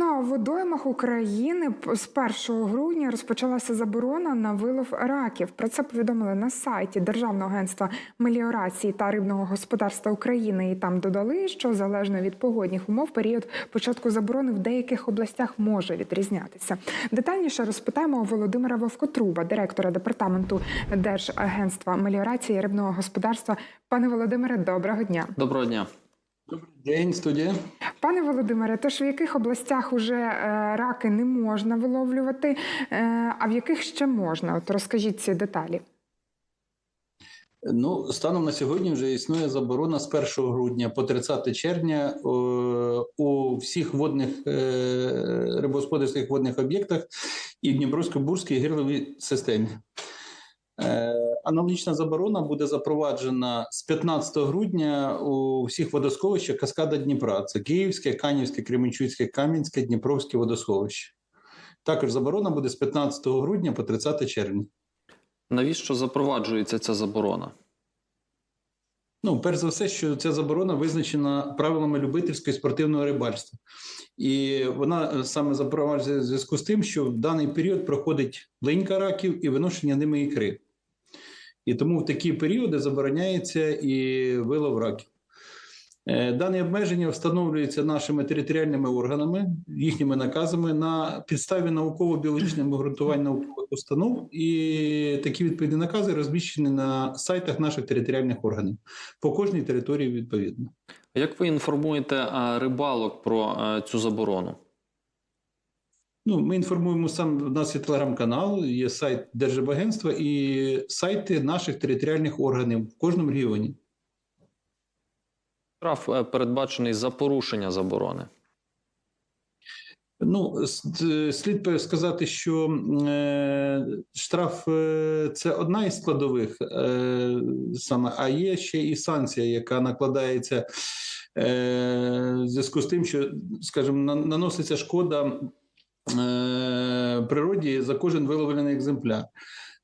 А в водоймах України з 1 грудня розпочалася заборона на вилов раків. Про це повідомили на сайті Державного агентства меліорації та рибного господарства України. І там додали, що залежно від погодних умов період початку заборони в деяких областях може відрізнятися. Детальніше розпитаємо Володимира Вовкотруба, директора департаменту Держагентства меліорації і рибного господарства. Пане Володимире, доброго дня. Доброго дня. Добрий день, студія. Пане Володимире, тож в яких областях уже е, раки не можна виловлювати, е, а в яких ще можна? От розкажіть ці деталі. Ну, станом на сьогодні вже існує заборона з 1 грудня по 30 червня е, у всіх водних рибогосподарських водних об'єктах і в Дніпровсько-Бурській гирловій системі. Аналогічна заборона буде запроваджена з 15 грудня у всіх водосховищах каскада Дніпра. Це Київське, Канівське, Кременчуцьке, Кам'янське, Дніпровське водосховище. Також заборона буде з 15 грудня по 30 червня. Навіщо запроваджується ця заборона? Ну, перш за все, що ця заборона визначена правилами любительського і спортивного рибальства. І вона е, саме запроваджується в зв'язку з тим, що в даний період проходить линька раків і виношення ними ікри. І тому в такі періоди забороняється і вилов раків. Е, Дані обмеження встановлюються нашими територіальними органами, їхніми наказами на підставі науково-біологічного обґрунтування наукових установ, і такі відповідні накази розміщені на сайтах наших територіальних органів по кожній території відповідно. Як ви інформуєте рибалок про цю заборону? Ну, ми інформуємо сам. У нас є телеграм-канал, є сайт Держибагентства і сайти наших територіальних органів в кожному регіоні. Штраф е, передбачений за порушення заборони. Ну, слід сказати, що е, штраф е, це одна із складових саме, а є ще і санкція, яка накладається в зв'язку з тим, що, скажімо, наноситься шкода природі за кожен виловлений екземпляр.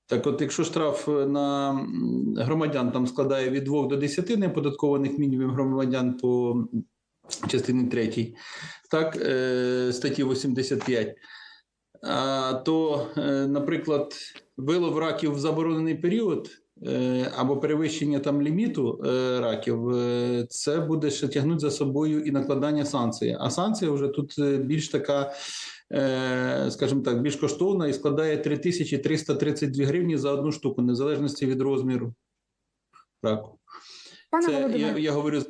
Так, от, якщо штраф на громадян там складає від 2 до 10 неоподаткованих мінімумів громадян по частині 3, так, е, статті 85, то, е, наприклад, вилов раків в заборонений період е, або перевищення там ліміту е, раків, е, це буде ще тягнути за собою і накладання санкції. А санкція вже тут е, більш така, е, скажімо так, більш коштовна і складає 3332 гривні за одну штуку, незалежності від розміру раку. Пане Це я, я говорю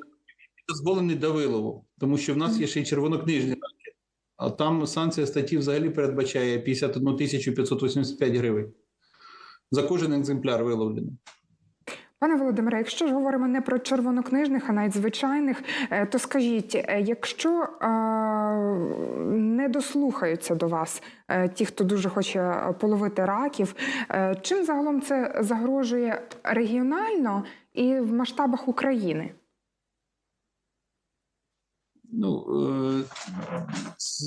дозволений до вилову, тому що в нас є ще й червонокнижні раки. А там санкція статті взагалі передбачає 51 тисячу 585 гривень за кожен екземпляр виловлений. пане Володимире, якщо ж говоримо не про червонокнижних, а навіть звичайних, е, то скажіть, е, якщо е, дослухаються до вас е, ті, хто дуже хоче половити раків, е, чим загалом це загрожує регіонально і в масштабах України? Ну е,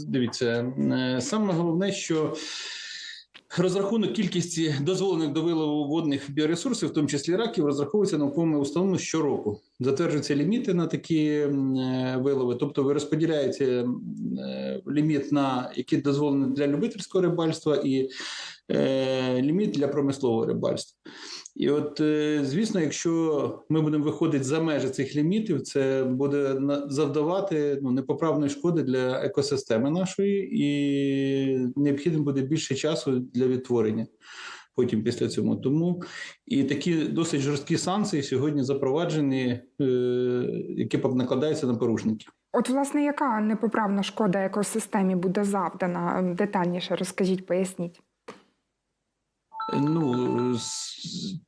дивіться, е, саме головне, що розрахунок кількості дозволених до вилову водних біоресурсів, в тому числі раків, розраховується науковими установами щороку. Затверджуються ліміти на такі е, вилови, тобто ви розподіляєте е, ліміт на які дозволені для любительського рибальства і е, ліміт для промислового рибальства. І от, е, звісно, якщо ми будемо виходити за межі цих лімітів, це буде завдавати ну, непоправної шкоди для екосистеми нашої, і необхідно буде більше часу для відтворення потім після цього. Тому і такі досить жорсткі санкції сьогодні запроваджені, е, які накладаються на порушників. От, власне, яка непоправна шкода екосистемі буде завдана? Детальніше розкажіть, поясніть. Ну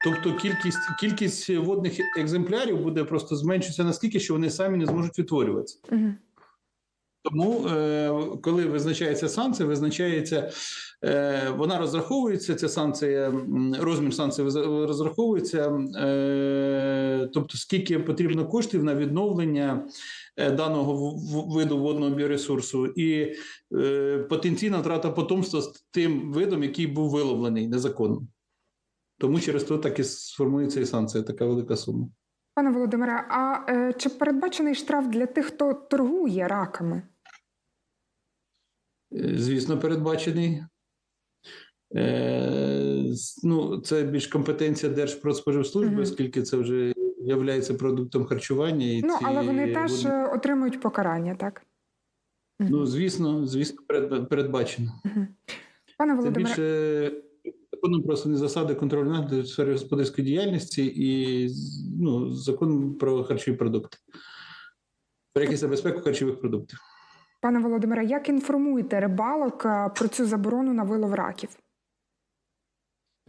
тобто кількість кількість водних екземплярів буде просто зменшитися наскільки, що вони самі не зможуть відтворюватися. Угу. Тому, е, коли визначається санкція, визначається, е, вона розраховується. Ця санкція, розмір санкції розраховується, е, тобто скільки потрібно коштів на відновлення даного виду водного біоресурсу, і потенційна втрата потомства з тим видом, який був виловлений незаконно. Тому через то так і сформується і санкція, така велика сума. Пане Володимире, а е, чи передбачений штраф для тих, хто торгує раками? Е, Звісно, передбачений. Е, Ну, це більш компетенція Держпродспоживслужби, оскільки це вже є продуктом харчування. І Ну ці але вони теж водні- е, отримують покарання, так? Ну, звісно, звісно, передбачено. Пане Володимире, більше законом про основні засади контролю нагляду в сфері господарської діяльності і ну, закон про харчові продукти. Про якість та безпеку харчових продуктів. Пане Володимире, як інформуєте рибалок е, про цю заборону на вилов раків?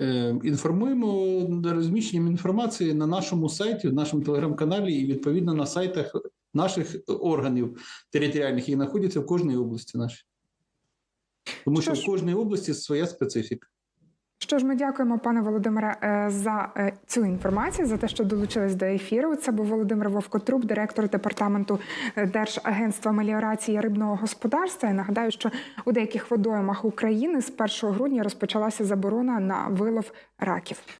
Е, Інформуємо розміщенням інформації на нашому сайті, в нашому телеграм-каналі і відповідно на сайтах наших органів територіальних, які знаходяться в кожній області нашій. Тому Що що в кожній області своя специфіка. Що ж, ми дякуємо, пане Володимире, е, за е, цю інформацію, за те, що долучились до ефіру. Це був Володимир Вовкотруб, директор департаменту е, Держагентства меліорації рибного господарства. І нагадаю, що у деяких водоймах України з 1 грудня розпочалася заборона на вилов раків.